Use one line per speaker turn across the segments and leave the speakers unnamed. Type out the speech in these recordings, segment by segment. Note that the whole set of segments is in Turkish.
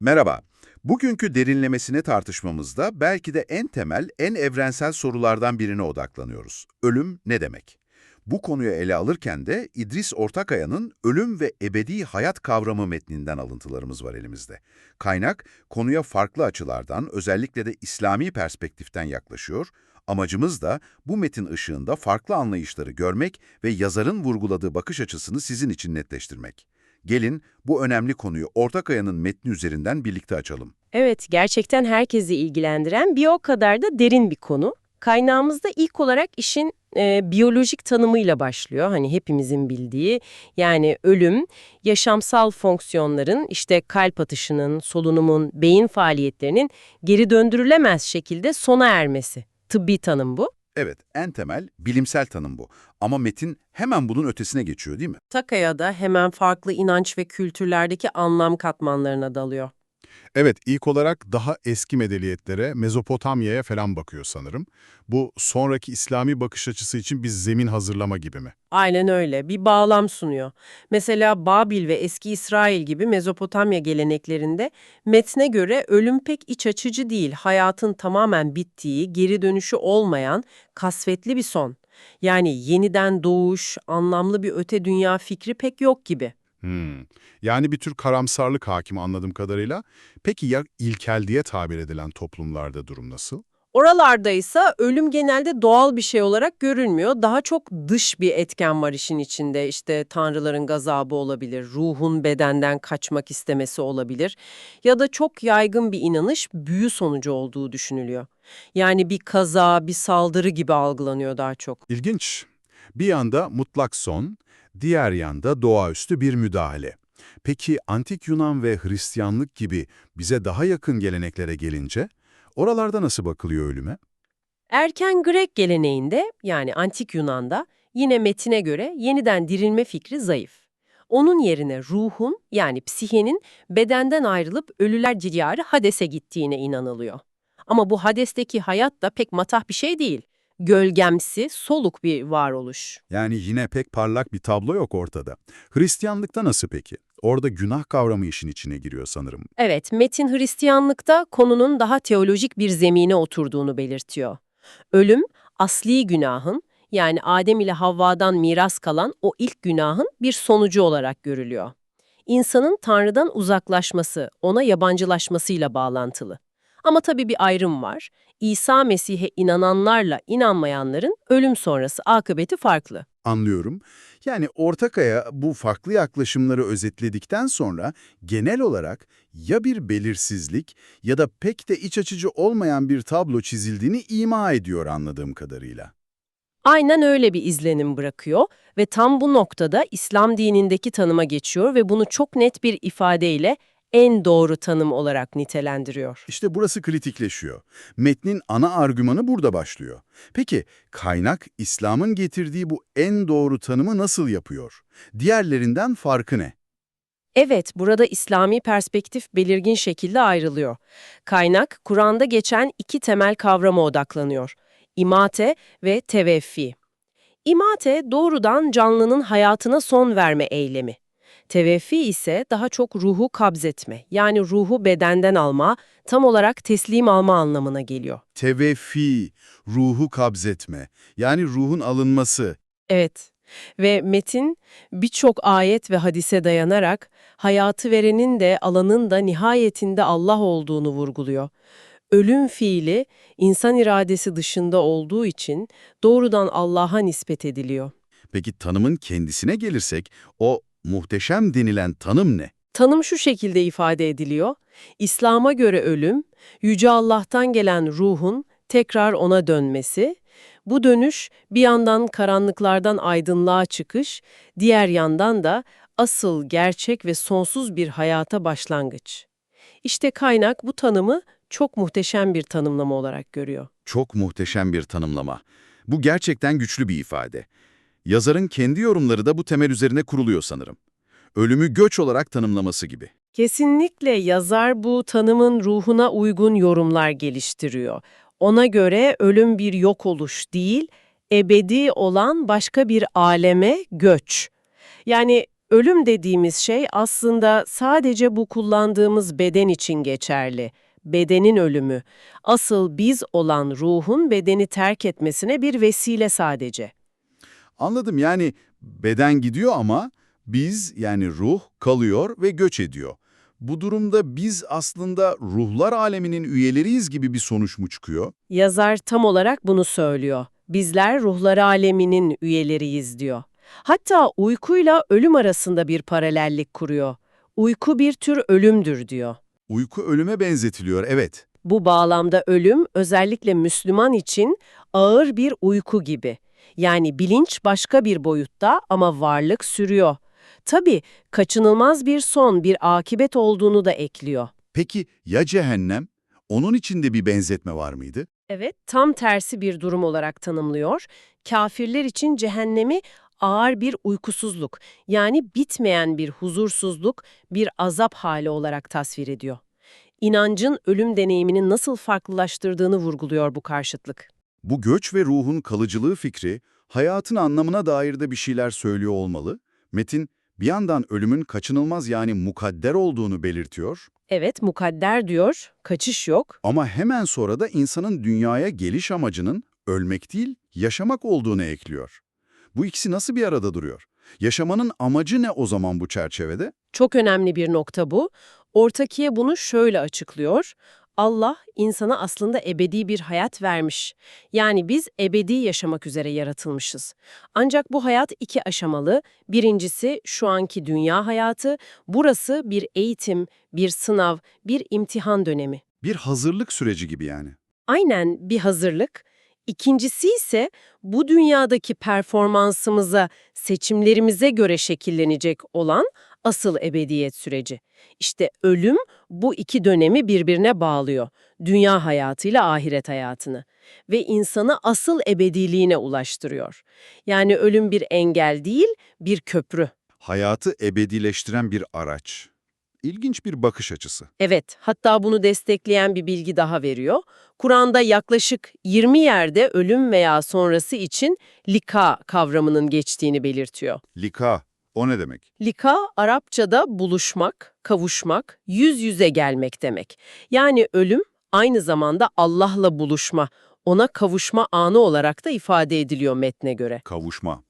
Merhaba. Bugünkü derinlemesine tartışmamızda belki de en temel, en evrensel sorulardan birine odaklanıyoruz. Ölüm ne demek? Bu konuyu ele alırken de İdris Ortakaya'nın Ölüm ve Ebedi Hayat kavramı metninden alıntılarımız var elimizde. Kaynak, konuya farklı açılardan, özellikle de İslami perspektiften yaklaşıyor. Amacımız da bu metin ışığında farklı anlayışları görmek ve yazarın vurguladığı bakış açısını sizin için netleştirmek. Gelin bu önemli konuyu Ortakaya'nın metni üzerinden birlikte açalım.
Evet, gerçekten herkesi ilgilendiren bir o kadar da derin bir konu. Kaynağımızda ilk olarak işin e, biyolojik tanımıyla başlıyor. Hani hepimizin bildiği yani ölüm, yaşamsal fonksiyonların işte kalp atışının, solunumun, beyin faaliyetlerinin geri döndürülemez şekilde sona ermesi. Tıbbi tanım bu.
Evet, en temel bilimsel tanım bu. Ama metin hemen bunun ötesine geçiyor değil mi?
Takaya da hemen farklı inanç ve kültürlerdeki anlam katmanlarına dalıyor.
Evet, ilk olarak daha eski medeniyetlere, Mezopotamya'ya falan bakıyor sanırım. Bu sonraki İslami bakış açısı için bir zemin hazırlama gibi mi?
Aynen öyle. Bir bağlam sunuyor. Mesela Babil ve eski İsrail gibi Mezopotamya geleneklerinde metne göre ölüm pek iç açıcı değil. Hayatın tamamen bittiği, geri dönüşü olmayan, kasvetli bir son. Yani yeniden doğuş, anlamlı bir öte dünya fikri pek yok gibi.
Hmm. Yani bir tür karamsarlık hakim anladığım kadarıyla. Peki ya ilkel diye tabir edilen toplumlarda durum nasıl?
Oralarda ise ölüm genelde doğal bir şey olarak görülmüyor. Daha çok dış bir etken var işin içinde. İşte tanrıların gazabı olabilir, ruhun bedenden kaçmak istemesi olabilir. Ya da çok yaygın bir inanış büyü sonucu olduğu düşünülüyor. Yani bir kaza, bir saldırı gibi algılanıyor daha çok.
İlginç. Bir yanda mutlak son, diğer yanda doğaüstü bir müdahale. Peki antik Yunan ve Hristiyanlık gibi bize daha yakın geleneklere gelince, oralarda nasıl bakılıyor ölüme?
Erken Grek geleneğinde yani antik Yunan'da yine metine göre yeniden dirilme fikri zayıf. Onun yerine ruhun yani psihenin bedenden ayrılıp ölüler diyarı Hades'e gittiğine inanılıyor. Ama bu Hades'teki hayat da pek matah bir şey değil. Gölgemsi, soluk bir varoluş.
Yani yine pek parlak bir tablo yok ortada. Hristiyanlıkta nasıl peki? Orada günah kavramı işin içine giriyor sanırım.
Evet, Metin Hristiyanlıkta konunun daha teolojik bir zemine oturduğunu belirtiyor. Ölüm, asli günahın, yani Adem ile Havva'dan miras kalan o ilk günahın bir sonucu olarak görülüyor. İnsanın Tanrı'dan uzaklaşması, ona yabancılaşmasıyla bağlantılı. Ama tabii bir ayrım var. İsa Mesih'e inananlarla inanmayanların ölüm sonrası akıbeti farklı.
Anlıyorum. Yani Ortakaya bu farklı yaklaşımları özetledikten sonra genel olarak ya bir belirsizlik ya da pek de iç açıcı olmayan bir tablo çizildiğini ima ediyor anladığım kadarıyla.
Aynen öyle bir izlenim bırakıyor ve tam bu noktada İslam dinindeki tanıma geçiyor ve bunu çok net bir ifadeyle en doğru tanım olarak nitelendiriyor.
İşte burası kritikleşiyor. Metnin ana argümanı burada başlıyor. Peki kaynak İslam'ın getirdiği bu en doğru tanımı nasıl yapıyor? Diğerlerinden farkı ne?
Evet, burada İslami perspektif belirgin şekilde ayrılıyor. Kaynak, Kur'an'da geçen iki temel kavrama odaklanıyor. İmate ve teveffi. İmate, doğrudan canlının hayatına son verme eylemi. Teveffi ise daha çok ruhu kabzetme, yani ruhu bedenden alma, tam olarak teslim alma anlamına geliyor.
Teveffi, ruhu kabzetme, yani ruhun alınması.
Evet ve metin birçok ayet ve hadise dayanarak hayatı verenin de alanın da nihayetinde Allah olduğunu vurguluyor. Ölüm fiili insan iradesi dışında olduğu için doğrudan Allah'a nispet ediliyor.
Peki tanımın kendisine gelirsek, o muhteşem denilen tanım ne?
Tanım şu şekilde ifade ediliyor. İslam'a göre ölüm, Yüce Allah'tan gelen ruhun tekrar ona dönmesi, bu dönüş bir yandan karanlıklardan aydınlığa çıkış, diğer yandan da asıl, gerçek ve sonsuz bir hayata başlangıç. İşte kaynak bu tanımı çok muhteşem bir tanımlama olarak görüyor.
Çok muhteşem bir tanımlama. Bu gerçekten güçlü bir ifade. Yazarın kendi yorumları da bu temel üzerine kuruluyor sanırım. Ölümü göç olarak tanımlaması gibi.
Kesinlikle yazar bu tanımın ruhuna uygun yorumlar geliştiriyor. Ona göre ölüm bir yok oluş değil, ebedi olan başka bir aleme göç. Yani Ölüm dediğimiz şey aslında sadece bu kullandığımız beden için geçerli. Bedenin ölümü. Asıl biz olan ruhun bedeni terk etmesine bir vesile sadece.
Anladım yani beden gidiyor ama biz yani ruh kalıyor ve göç ediyor. Bu durumda biz aslında ruhlar aleminin üyeleriyiz gibi bir sonuç mu çıkıyor?
Yazar tam olarak bunu söylüyor. Bizler ruhlar aleminin üyeleriyiz diyor. Hatta uykuyla ölüm arasında bir paralellik kuruyor. Uyku bir tür ölümdür diyor.
Uyku ölüme benzetiliyor evet.
Bu bağlamda ölüm özellikle Müslüman için ağır bir uyku gibi. Yani bilinç başka bir boyutta ama varlık sürüyor. Tabii kaçınılmaz bir son, bir akibet olduğunu da ekliyor.
Peki ya cehennem? Onun içinde bir benzetme var mıydı?
Evet, tam tersi bir durum olarak tanımlıyor. Kafirler için cehennemi ağır bir uykusuzluk, yani bitmeyen bir huzursuzluk, bir azap hali olarak tasvir ediyor. İnancın ölüm deneyimini nasıl farklılaştırdığını vurguluyor bu karşıtlık.
Bu göç ve ruhun kalıcılığı fikri hayatın anlamına dair de bir şeyler söylüyor olmalı. Metin bir yandan ölümün kaçınılmaz yani mukadder olduğunu belirtiyor
Evet, mukadder diyor, kaçış yok.
ama hemen sonra da insanın dünyaya geliş amacının ölmek değil, yaşamak olduğunu ekliyor. Bu ikisi nasıl bir arada duruyor? Yaşamanın amacı ne o zaman bu çerçevede?
Çok önemli bir nokta bu. Ortakiye bunu şöyle açıklıyor. Allah insana aslında ebedi bir hayat vermiş. Yani biz ebedi yaşamak üzere yaratılmışız. Ancak bu hayat iki aşamalı. Birincisi şu anki dünya hayatı. Burası bir eğitim, bir sınav, bir imtihan dönemi.
Bir hazırlık süreci gibi yani.
Aynen bir hazırlık. İkincisi ise bu dünyadaki performansımıza, seçimlerimize göre şekillenecek olan asıl ebediyet süreci. İşte ölüm bu iki dönemi birbirine bağlıyor. Dünya hayatıyla ahiret hayatını. Ve insanı asıl ebediliğine ulaştırıyor. Yani ölüm bir engel değil, bir köprü.
Hayatı ebedileştiren bir araç. İlginç bir bakış açısı.
Evet, hatta bunu destekleyen bir bilgi daha veriyor. Kur'an'da yaklaşık 20 yerde ölüm veya sonrası için lika kavramının geçtiğini belirtiyor.
Lika, o ne demek?
Lika, Arapçada buluşmak, kavuşmak, yüz yüze gelmek demek. Yani ölüm aynı zamanda Allah'la buluşma, ona kavuşma anı olarak da ifade ediliyor metne göre.
Kavuşma.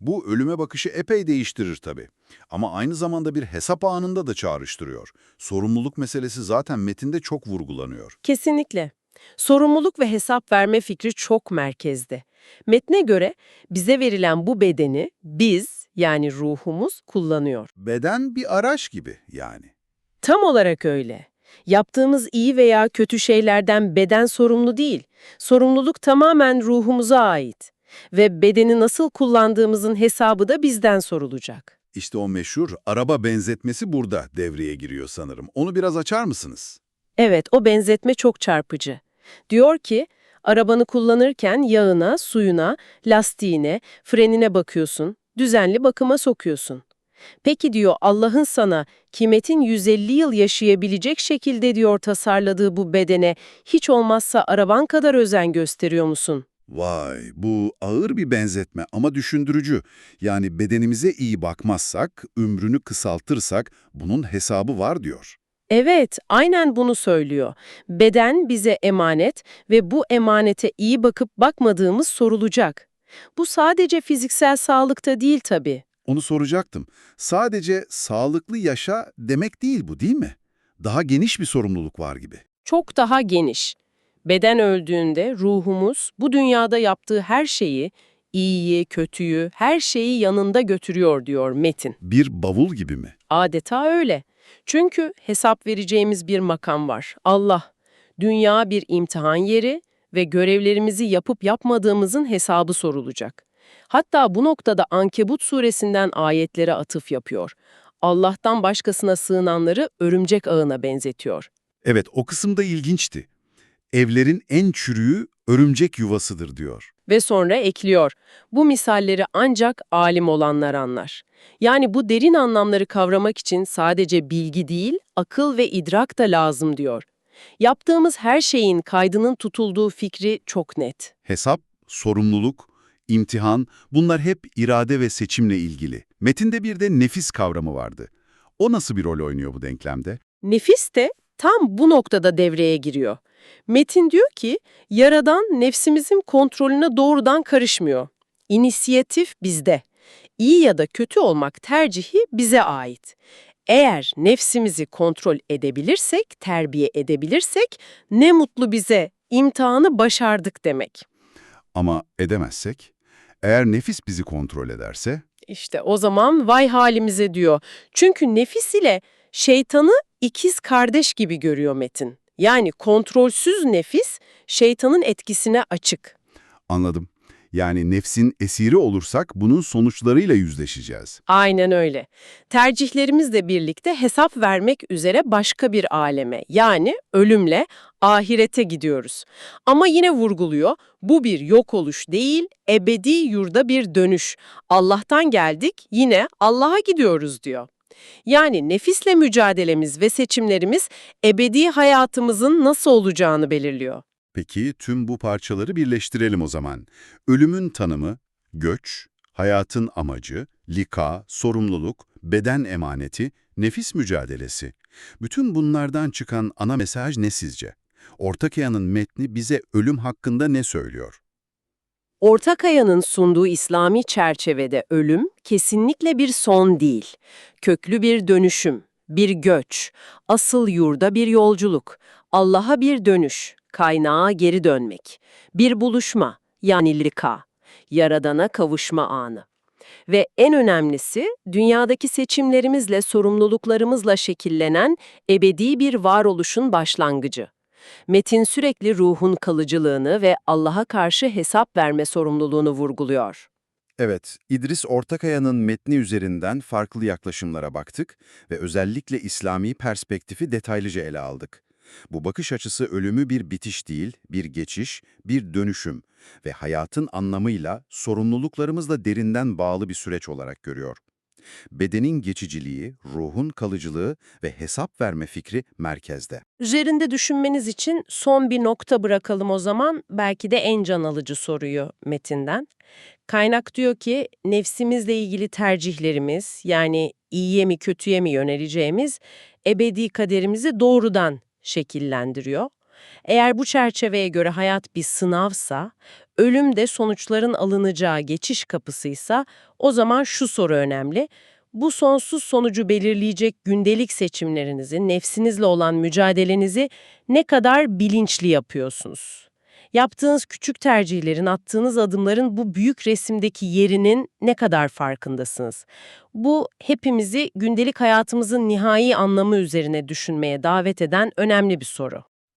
Bu ölüme bakışı epey değiştirir tabii. Ama aynı zamanda bir hesap anında da çağrıştırıyor. Sorumluluk meselesi zaten metinde çok vurgulanıyor.
Kesinlikle. Sorumluluk ve hesap verme fikri çok merkezde. Metne göre bize verilen bu bedeni biz yani ruhumuz kullanıyor.
Beden bir araç gibi yani.
Tam olarak öyle. Yaptığımız iyi veya kötü şeylerden beden sorumlu değil. Sorumluluk tamamen ruhumuza ait. Ve bedeni nasıl kullandığımızın hesabı da bizden sorulacak.
İşte o meşhur araba benzetmesi burada devreye giriyor sanırım. Onu biraz açar mısınız?
Evet, o benzetme çok çarpıcı. Diyor ki, arabanı kullanırken yağına, suyuna, lastiğine, frenine bakıyorsun, düzenli bakıma sokuyorsun. Peki diyor Allah'ın sana kimetin 150 yıl yaşayabilecek şekilde diyor tasarladığı bu bedene hiç olmazsa araban kadar özen gösteriyor musun?
Vay, bu ağır bir benzetme ama düşündürücü. Yani bedenimize iyi bakmazsak, ömrünü kısaltırsak bunun hesabı var diyor.
Evet, aynen bunu söylüyor. Beden bize emanet ve bu emanete iyi bakıp bakmadığımız sorulacak. Bu sadece fiziksel sağlıkta değil tabii.
Onu soracaktım. Sadece sağlıklı yaşa demek değil bu değil mi? Daha geniş bir sorumluluk var gibi.
Çok daha geniş. Beden öldüğünde ruhumuz bu dünyada yaptığı her şeyi, iyiyi, kötüyü, her şeyi yanında götürüyor diyor Metin.
Bir bavul gibi mi?
Adeta öyle. Çünkü hesap vereceğimiz bir makam var. Allah. Dünya bir imtihan yeri ve görevlerimizi yapıp yapmadığımızın hesabı sorulacak. Hatta bu noktada Ankebut suresinden ayetlere atıf yapıyor. Allah'tan başkasına sığınanları örümcek ağına benzetiyor.
Evet, o kısımda ilginçti. Evlerin en çürüğü örümcek yuvasıdır diyor.
Ve sonra ekliyor. Bu misalleri ancak alim olanlar anlar. Yani bu derin anlamları kavramak için sadece bilgi değil, akıl ve idrak da lazım diyor. Yaptığımız her şeyin kaydının tutulduğu fikri çok net.
Hesap, sorumluluk, imtihan, bunlar hep irade ve seçimle ilgili. Metinde bir de nefis kavramı vardı. O nasıl bir rol oynuyor bu denklemde?
Nefis de tam bu noktada devreye giriyor. Metin diyor ki, Yaradan nefsimizin kontrolüne doğrudan karışmıyor. İnisiyatif bizde. İyi ya da kötü olmak tercihi bize ait. Eğer nefsimizi kontrol edebilirsek, terbiye edebilirsek ne mutlu bize, imtihanı başardık demek.
Ama edemezsek? Eğer nefis bizi kontrol ederse?
İşte o zaman vay halimize diyor. Çünkü nefis ile şeytanı ikiz kardeş gibi görüyor Metin. Yani kontrolsüz nefis şeytanın etkisine açık.
Anladım. Yani nefsin esiri olursak bunun sonuçlarıyla yüzleşeceğiz.
Aynen öyle. Tercihlerimizle birlikte hesap vermek üzere başka bir aleme yani ölümle ahirete gidiyoruz. Ama yine vurguluyor bu bir yok oluş değil ebedi yurda bir dönüş. Allah'tan geldik yine Allah'a gidiyoruz diyor. Yani nefisle mücadelemiz ve seçimlerimiz ebedi hayatımızın nasıl olacağını belirliyor.
Peki tüm bu parçaları birleştirelim o zaman. Ölümün tanımı, göç, hayatın amacı, lika, sorumluluk, beden emaneti, nefis mücadelesi. Bütün bunlardan çıkan ana mesaj ne sizce? Ortakaya'nın metni bize ölüm hakkında ne söylüyor?
Ortakaya'nın sunduğu İslami çerçevede ölüm kesinlikle bir son değil. Köklü bir dönüşüm, bir göç, asıl yurda bir yolculuk, Allah'a bir dönüş, kaynağa geri dönmek, bir buluşma yani lika, yaradana kavuşma anı. Ve en önemlisi dünyadaki seçimlerimizle, sorumluluklarımızla şekillenen ebedi bir varoluşun başlangıcı. Metin sürekli ruhun kalıcılığını ve Allah'a karşı hesap verme sorumluluğunu vurguluyor.
Evet, İdris Ortakaya'nın metni üzerinden farklı yaklaşımlara baktık ve özellikle İslami perspektifi detaylıca ele aldık. Bu bakış açısı ölümü bir bitiş değil, bir geçiş, bir dönüşüm ve hayatın anlamıyla, sorumluluklarımızla derinden bağlı bir süreç olarak görüyor. Bedenin geçiciliği, ruhun kalıcılığı ve hesap verme fikri merkezde.
Üzerinde düşünmeniz için son bir nokta bırakalım o zaman. Belki de en can alıcı soruyu metinden. Kaynak diyor ki nefsimizle ilgili tercihlerimiz yani iyiye mi kötüye mi yöneleceğimiz ebedi kaderimizi doğrudan şekillendiriyor. Eğer bu çerçeveye göre hayat bir sınavsa, ölüm de sonuçların alınacağı geçiş kapısıysa o zaman şu soru önemli. Bu sonsuz sonucu belirleyecek gündelik seçimlerinizi, nefsinizle olan mücadelenizi ne kadar bilinçli yapıyorsunuz? Yaptığınız küçük tercihlerin, attığınız adımların bu büyük resimdeki yerinin ne kadar farkındasınız? Bu hepimizi gündelik hayatımızın nihai anlamı üzerine düşünmeye davet eden önemli bir soru.